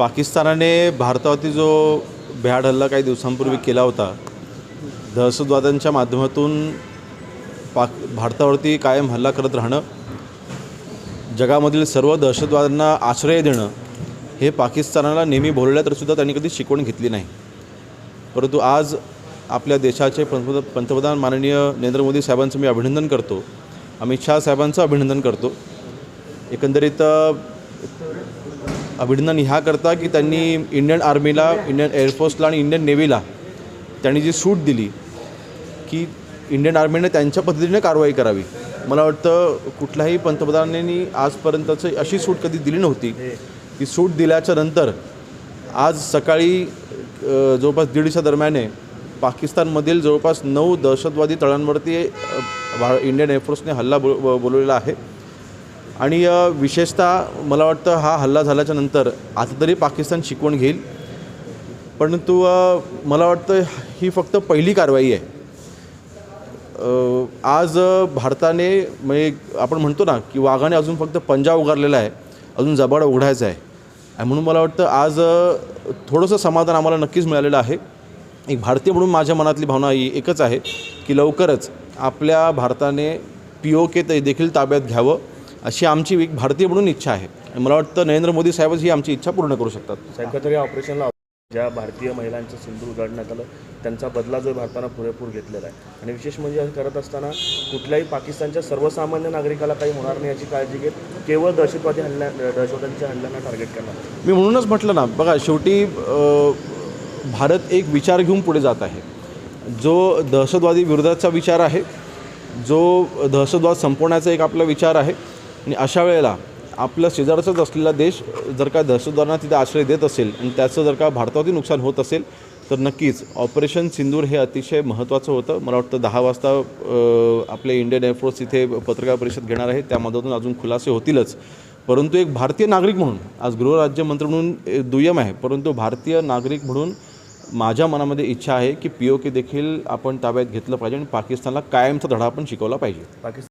पाकिस्तानाने भारतावरती जो भ्याड हल्ला काही दिवसांपूर्वी केला होता दहशतवाद्यांच्या माध्यमातून पाक भारतावरती कायम हल्ला करत राहणं जगामधील सर्व दहशतवाद्यांना आश्रय देणं हे पाकिस्तानाला नेहमी बोलल्या तरीसुद्धा त्यांनी कधी शिकवण घेतली नाही. परंतु आज आपल्या देशाचे पंतप्रधान पंतप्रधान माननीय नरेंद्र मोदी साहेबांचं मी अभिनंदन करतो. अमित शहा साहेबांचं अभिनंदन करतो. एकंदरीत अभिनंदन ह्याकरता की त्यांनी इंडियन आर्मीला इंडियन एअरफोर्सला आणि इंडियन नेव्हीला त्यांनी जी सूट दिली की इंडियन आर्मीने त्यांच्या पद्धतीने कारवाई करावी. मला वाटतं कुठल्याही पंतप्रधानांनी आजपर्यंतची अशी सूट कधी दिली नव्हती. ती सूट दिल्याच्या नंतर आज सकाळी जवळपास दीडच्या दरम्याने पाकिस्तानमधील जवळपास नऊ दहशतवादी तळांवरती भा इंडियन एअरफोर्सने हल्ला बो ब- बोलवलेला आहे. आणि विशेषतः मला वाटतं हा हल्ला झाल्याच्यानंतर आता तरी पाकिस्तान शिकवण घेईल. परंतु मला वाटतं ही फक्त पहिली कारवाई आहे. आज भारताने म्हणजे आपण म्हणतो ना की वाघाने अजून फक्त पंजा उगारलेला आहे अजून जबाड उघडायचा आहे. आणि म्हणून मला वाटतं आज थोडंसं समाधान आम्हाला नक्कीच मिळालेलं आहे. एक भारतीय म्हणून माझ्या मनातली भावना ही एकच आहे की लवकरच आपल्या भारताने पी ओ के ते देखील ताब्यात घ्यावं. अशी आमची एक भारतीय म्हणून इच्छा आहे. मला वाटतं नरेंद्र मोदी साहेबच ही आमची इच्छा पूर्ण करू शकतात. साहेब तर या ऑपरेशनला ज्या भारतीय महिलांचं सिंदूर उधळण्यात आलं त्यांचा बदला जो भारतानं पुरेपूर घेतलेला आहे. आणि विशेष म्हणजे करत असताना कुठल्याही पाकिस्तानच्या सर्वसामान्य नागरिकाला काही होणार नाही याची काळजी घेत केवळ दहशतवादी हल्ल्या दहशतवाद्यांच्या हल्ल्यांना टार्गेट करणार मी म्हणूनच म्हटलं ना बघा शेवटी भारत एक विचार घेऊन पुढे जात आहे. जो दहशतवादी विरोधाचा विचार आहे जो दहशतवाद संपवण्याचा एक आपला विचार आहे आणि अशा वेळेला आपलं शेजारचाच असलेला देश जर का दहशतवादांना तिथे आश्रय देत असेल आणि त्याचं जर का भारतावरती नुकसान होत असेल तर नक्कीच ऑपरेशन सिंदूर हे अतिशय महत्त्वाचं होतं. मला वाटतं दहा वाजता आपले इंडियन एअरफोर्स इथे पत्रकार परिषद घेणार आहे. त्यामधून अजून खुलासे होतीलच. परंतु एक भारतीय नागरिक म्हणून आज गृहराज्यमंत्री म्हणून दुय्यम आहे परंतु भारतीय नागरिक म्हणून माझ्या मनामध्ये इच्छा आहे की पी ओ के देखील आपण ताब्यात घेतलं पाहिजे आणि पाकिस्तानला कायमचा धडा आपण शिकवला पाहिजे. पाकिस्तान